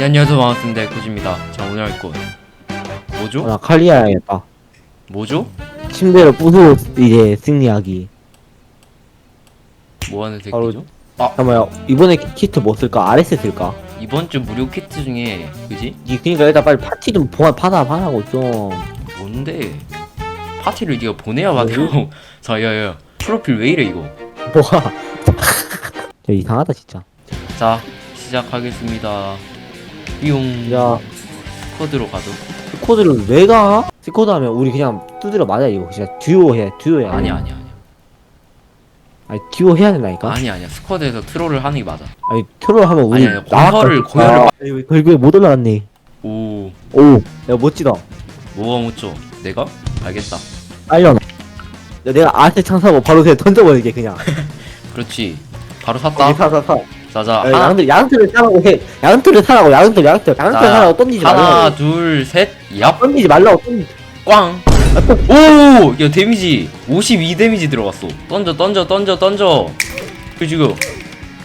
네, 안녕하세요 반갑습니다 에코지입니다 자 오늘 할 건 뭐죠? 어, 나 칼리아 해야겠다. 뭐죠? 침대를 부수고 이제 승리하기. 뭐하는 바로- 새끼죠? 잠깐만요. 이번에 키트 뭐 쓸까? RS 쓸까? 이번 주 무료 키트 중에 그지? 이 그니까 일단 빨리 파티 좀 보아 받아 받아고 좀. 뭔데? 파티를 네가 보내야 받고 자 야야 프로필 왜 이래 이거 뭐야? 저 이상하다 진짜. 자 시작하겠습니다 삐용 야 코드로 가도 스코드를 왜 가? 스코드 하면 우리 그냥 두드려 맞아 이거 진짜 듀오 해 듀오 해. 아니야 아니야 아니야 아니 듀오 해야 된다니까. 아니야 아니야 스쿼드에서 트롤을 하는 게 맞아 아니 트롤 하면 우리 아니, 아니, 공허를- 공허를 결국에 못 올라갔네. 오 오, 야 멋지다. 뭐가 묻죠? 내가? 알겠다 알려놔. 야, 내가 RS 창사하고 바로 그냥 던져버리게 그냥. 그렇지 바로 샀다 사, 사, 사. 자자 야, 하나 양들 양틀을 사라고 해. 양틀을 사라고 양틀 양틀 자, 사라고 던지지 하나 말라고. 둘셋얍 던지지 말라고 던지. 꽝! 오! 야 데미지 52 데미지 들어갔어 던져 던져 던져 던져 그 지금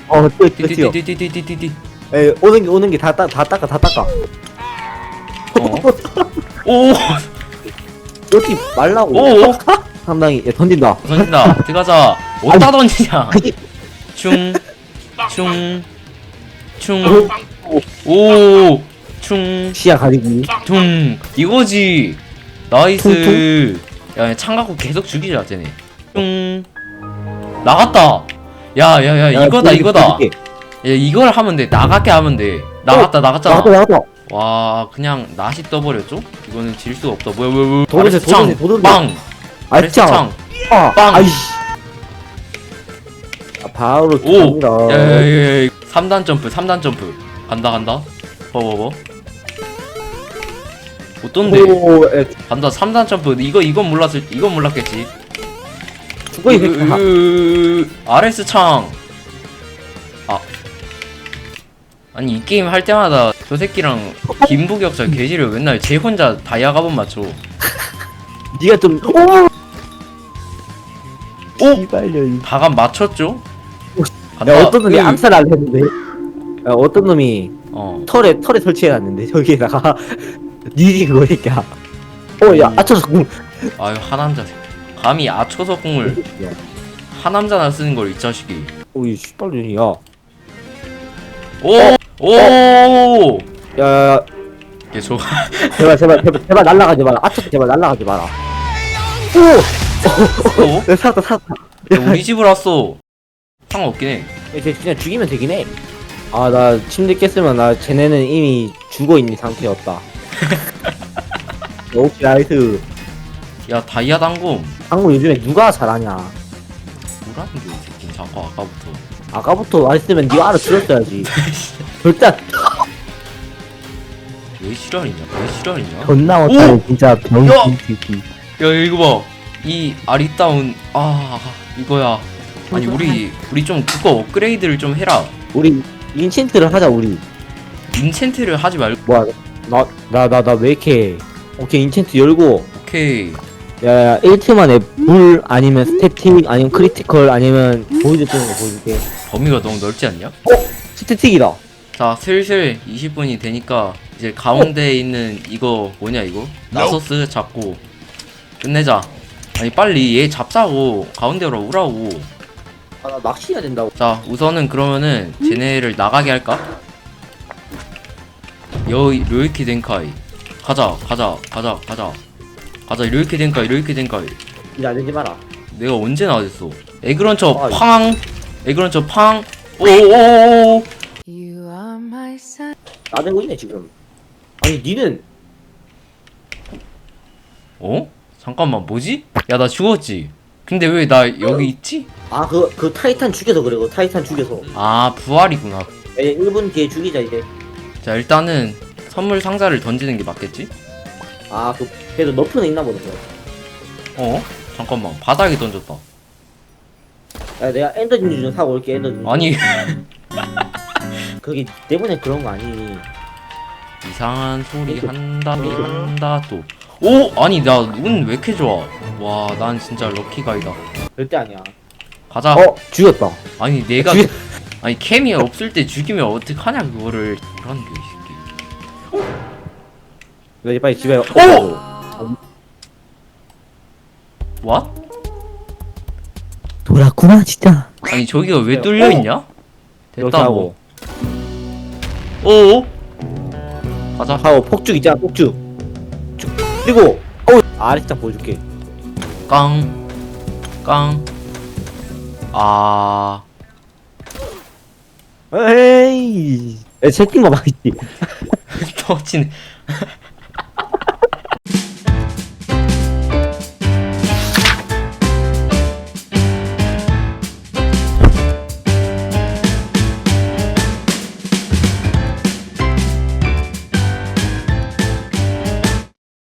어, 뛰어 뛰어 뛰어. 띠띠띠띠띠띠띠 에 오는 게 오는 게다다 다 닦아 다 닦아. 오! 뛰지 말라고. 오! 상당히 야, 던진다. 던진다 들어가자 어디다 던지냐 충 충 충 오! 충 시야 가리기. 퉁 이거지 나이스 야 창가고 계속 죽이자 쟤네 퉁 나갔다 야 야 야 야, 이거다 보여줄게, 이거다 보여줄게. 야 이걸 하면 돼 나가게 하면 돼 나갔다 나갔잖아 나갔다 나갔다. 와 그냥 낫이 떠버렸죠? 이거는 질 수가 없다 뭐야 뭐야 뭐야 도전세, 창! 도전세, 도전세. 빵! 아 아레스 진짜. 창! 아, 빵! 아이씨. 아, 바로 오! 갑니다. 야야야야 3단 점프 3단 점프 간다 간다 버버버 어떤데? 오, 에, 간다 3단 점프 이거 이건 몰랐을 이건 몰랐겠지 죽어 이 새끼야. 으, RS 창. 아. 아니 이 게임 할 때마다 저 새끼랑 김부격자 개지를 맨날 제 혼자 다이아 가본 맞춰. 네가 좀. 오. 오! 다감 맞췄죠? 야 어떤 놈이 으, 암살을 했는데. 야 어떤 놈이 어. 털에 털에 설치해놨는데 저기에다가 니지 그거 새끼야. 어야 음. 아쳐서 공. 아유 하남자 새끼. 감히 아초서 공을 하남자나 쓰는 걸 이 자식이. 오이 씨발년이야. 오! 오! 야얘 저. 제발 제발 제발 제발 날라가지 마라. 아쳐서 제발 날라가지 마라. 오. 어? 야 살았다 살았다. 야, 우리 집으로 왔어. 상관없긴 해. 그냥 죽이면 되긴 해. 아, 나 침대 깼으면 나 쟤네는 이미 죽어 있는 상태였다. 오케이, 나이스. 야 다이아 당금. 한국 요즘에 누가 잘하냐? 뭐라는 게이 새끼 자꾸 아까부터. 아까부터 말했으면 네가 알아 들었어야지. 절대 안- 왜 실화이냐? 왜 실화이냐? 존나 못하네, 진짜 병신 새끼. 야 이거 봐. 이 아리따운 아 이거야. 아니 우리 우리 좀 그거 업그레이드를 좀 해라. 우리 인챈트를 하자, 우리. 인챈트를 하지 말고 뭐야, 나, 나, 나, 나 왜 이렇게. 오케이, 인챈트 열고. 오케이. 야, 야, 1트만에 불, 아니면 스태틱, 아니면 크리티컬, 아니면 보이드 뜨는 거 보여줄게. 범위가 너무 넓지 않냐? 스태틱이다. 자 슬슬 20분이 되니까 이제 가운데에 있는 이거 뭐냐 이거 나소스 잡고 끝내자. 아니 빨리 얘 잡자고 가운데로 오라고. 아, 나 낚시해야 된다고. 자 우선은 그러면은 쟤네를 나가게 할까? 여 료이키 덴카이 가자 가자 가자 가자 가자 료이키 덴카이 료이키 덴카이 이제 안 되지 마라. 내가 언제 나왔어 에그런처 아, 팡 에그런처 팡 오오오오 You are my sun. 나대고 있네 지금 아니 니는 어? 잠깐만 뭐지? 야 나 죽었지 근데 왜 나 여기 있지? 아 그 그 타이탄 죽여서 그래 그 타이탄 죽여서 아 부활이구나 야, 1분 뒤에 죽이자 이제 자 일단은 선물 상자를 던지는 게 맞겠지? 아그 그래도 너프는 있나 보네 그거. 어? 잠깐만 바닥에 던졌다 야 내가 엔더 진주 좀 사고 올게 엔더 진주 아니 그게 때문에 그런 거 아니 이상한 소리 한다 한다 또 오! 아니 나 운 왜 이렇게 좋아 와 난 진짜 럭키가이다 절대 아니야 가자 어 죽였다 아니 내가 죽였- 아니 캠이 없을 때 죽이면 어떡하냐 그거를 뭐라는 게이 새끼 이거 이제 빨리 집에. 오! 왓? 돌았구나 진짜. 아니 저기가 왜 뚫려 있냐? 이렇게 됐다고. 하고 오. 가자. 하고 폭죽 있잖아 폭죽. 쭉 그리고 어 아래 장 보여줄게. 깡. 깡. 아. 에이. 야, 채팅 봐봐 있지. 터치네.